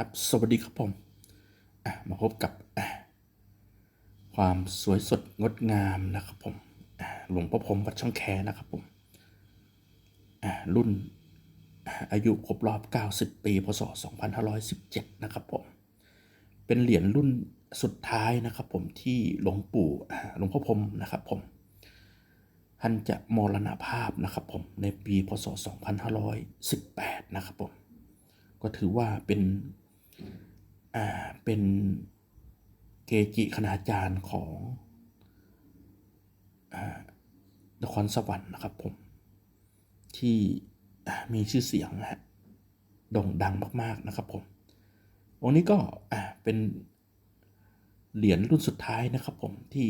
ครับสวัสดีครับผมมาพบกับความสวยสดงดงามนะครับผมหลวงพ่อพรมวัดช่องแคนะครับผมอะรุ่นอายุครบรอบ 90 ปี พศ 2517 นะครับผม เป็นเหรียญรุ่นสุดท้ายนะครับผมที่หลวงปู่หลวงพ่อพรมนะครับผม ท่านจะมรณภาพนะครับผมในปี พศ 2518 นะครับผม ก็ถือว่าเป็น เป็นเกจิคณาจารย์ของนครสวรรค์นะครับผมที่มีชื่อเสียงนะฮะโด่งดังมากๆนะครับผมองค์นี้ก็เป็นเหรียญรุ่นสุดท้ายนะครับผมที่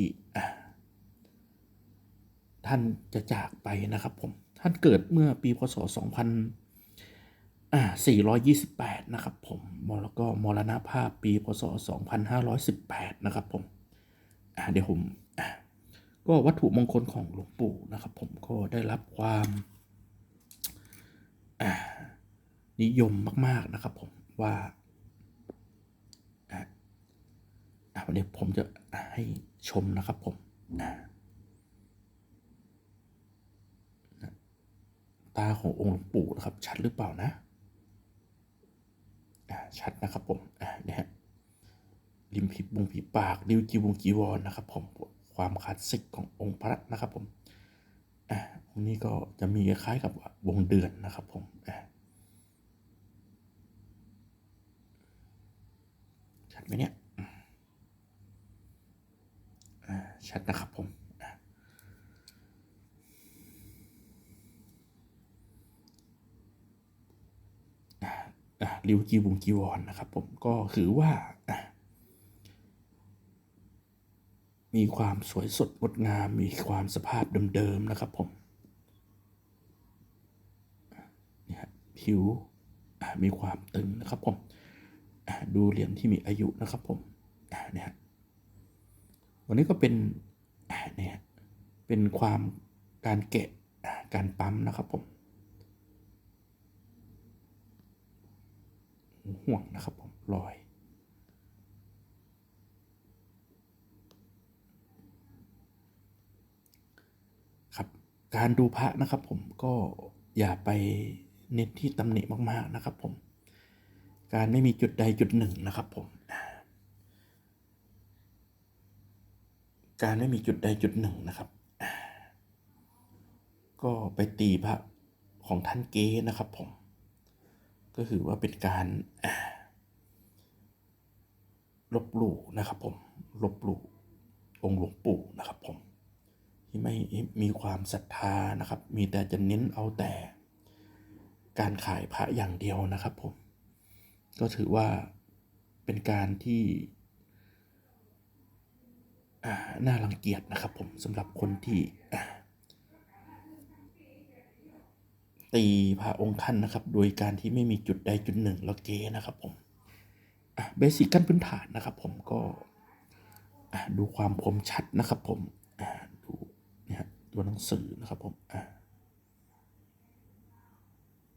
ท่านจะจากไปนะครับผมท่านเกิดเมื่อปีพศ 2000 อ่า428 นะครับผมแล้วก็มรณภาพปี พศ 2518 นะครับผมอ่าเดี๋ยวผมอ่าก็วัตถุมงคลของหลวงปู่นะครับ ผมก็ได้รับความอ่านิยมมาก ๆ นะครับผมว่าอ่าอ่าเดี๋ยวผมจะให้ชมนะครับผมอ่าตาขององค์หลวงปู่นะครับ ชัดหรือเปล่านะ ชัดนะครับผมนี่ยฮะริมผีบุงผีปากริ้วจีวงจีวรนะครับผมความคลาสสิกขององค์พระนะครับผมอ่าองนี้ก็จะมีคล้ายกับวงเดือนนะครับผมอ่าชัดไหมเนี่ยอ่าชัดนะครับผม อะริวจีบุงจีวรนนะครับ ผมก็คือว่า มีความสวยสดงดงาม มีความสภาพเดิมๆนะครับ ผมเนี่ยฮะผิวมีความตึงนะครับ ผมดูเหรียญที่มีอายุนะครับ ผมเนี่ยฮะวันนี้ก็เป็นเนี่ยเป็นความการแกะการปั๊มนะครับผม ห่วงนะครับผมรอย ครับการดูพระนะครับผมก็อย่าไปเน้นที่ตำหนิมากๆนะครับผม การไม่มีจุดใดจุดหนึ่งนะครับผมการไม่มีจุดใดจุดหนึ่งนะครับ ก็ไปตีพระของท่านเก๊นะครับผม ก็คือว่าเป็นการลบหลู่นะครับผมลบหลู่องค์หลวงปู่นะครับผมที่ไม่มีความศรัทธานะครับ มีแต่จะเน้นเอาแต่การขายพระอย่างเดียวนะครับผมก็ถือว่าเป็นการที่น่ารังเกียจนะครับผมสำหรับคนที่อ่า ตีพระองค์ท่านนะครับ โดยการที่ไม่มีจุดใดจุดหนึ่งแล้วเก๊นะครับผมเบสิกขั้นพื้นฐานนะครับ ผมก็ดูความคมชัดนะครับ ผมดูเนี่ยฮะตัวหนังสือนะครับ ผม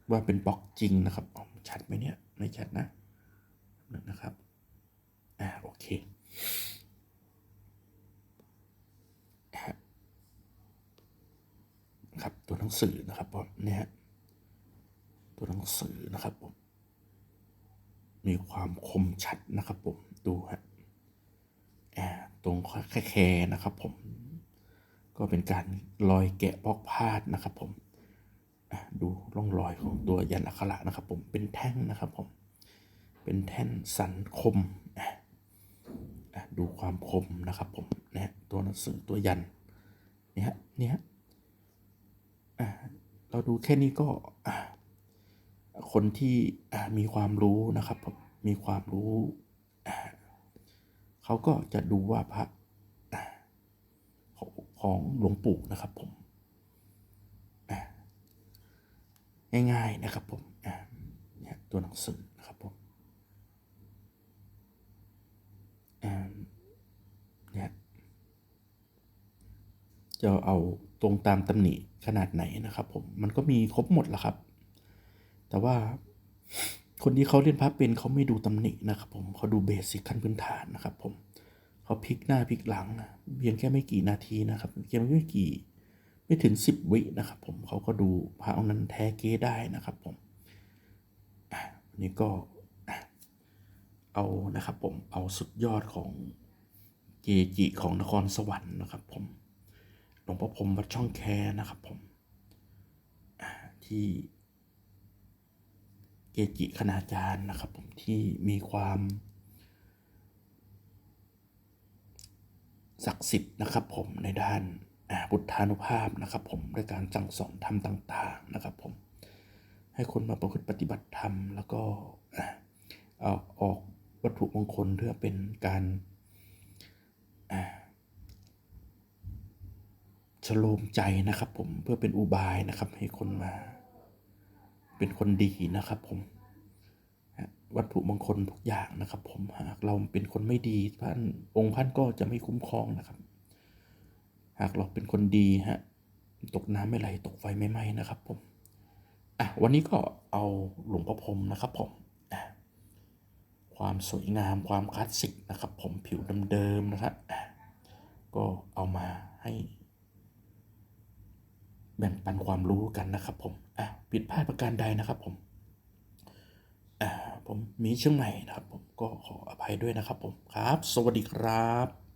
ว่าเป็นบล็อกจริงนะครับอ๋อชัดไหมเนี่ยไม่ชัดนะหนึ่งนะครับอ่าโอเคครับตัวหนังสือนะครับผมเนี่ย ตัวหนังสือนะครับผม มีความคมชัดนะครับผม ดูฮะอ่าตรงแค่แคนะครับผม ก็เป็นการรอยแกะบล็อกพาดนะครับผม ดูร่องรอยของตัวยันอักขระนะครับผม เป็นแท่งนะครับผม เป็นแท่นสันคม ดูความคมนะครับผมนะตัวหนังสือตัวยันเนี่ยเนี่ยเราดูแค่นี้ก็อ่า คนที่มีความรู้นะครับผมมีความรู้เขาก็จะดูว่าพระของหลวงปู่นะครับผมง่ายๆนะครับผมเนี่ยตัวหนังสือนะครับผมเนี่ยจะเอาตรงตามตำหนิขนาดไหนนะครับผมมันก็มีครบหมดแหละครับ แต่ว่าคนที่เขาเล่นพระเป็นเขาไม่ดูตำหนินะครับผมเขาดูเบสิกขั้นพื้นฐานนะครับ ผมเขาพลิกหน้าพลิกหลังเพียงแค่ไม่กี่นาทีนะครับเพียงไม่กี่ ไม่ถึงสิบวินะครับ ผมเขาก็ดูพระองค์นั้นแท้เกได้นะครับ ผมวันนี้ก็เอานะครับ ผมเอาสุดยอดของเกจิของนครสวรรค์นะครับ ผมหลวงพ่อพรมวัดช่องแคนะครับ ผมที่ จิคณาจารย์นะครับผมที่มีความศักดิ์สิทธิ์นะครับผมในด้านอ่าบุตธานุภาพนะครับ ผมด้วยการสั่งสอนธรรมต่าง ๆนะครับ ผมให้คนมาประพฤติปฏิบัติธรรม แล้วก็เอาออกวัตถุมงคลเพื่อเป็นการอ่าชโลมใจนะครับ ผมเพื่อเป็นอุบายนะครับให้คนมา เป็นคนดีนะครับผมวัตถุมงคลทุกอย่างนะครับ ผมหากเราเป็นคนไม่ดีท่านองค์ท่านก็จะไม่คุ้มครองนะครับ หากเราเป็นคนดีฮะตกน้ำไม่ไหลตกไฟไม่ไหม้นะครับ ผมอะวันนี้ก็เอาหลวงพ่อพรมนะครับ ผมความสวยงามความคลาสสิกนะครับ ผมผิวเดิมๆนะครับอะก็เอามาให้ แบ่งปันความรู้กันนะครับผมอะผิดพลาดประการใดนะครับผมอ่าผมมีเชียงใหม่นะครับ ผมก็ขออภัยด้วยนะครับผมครับ สวัสดีครับ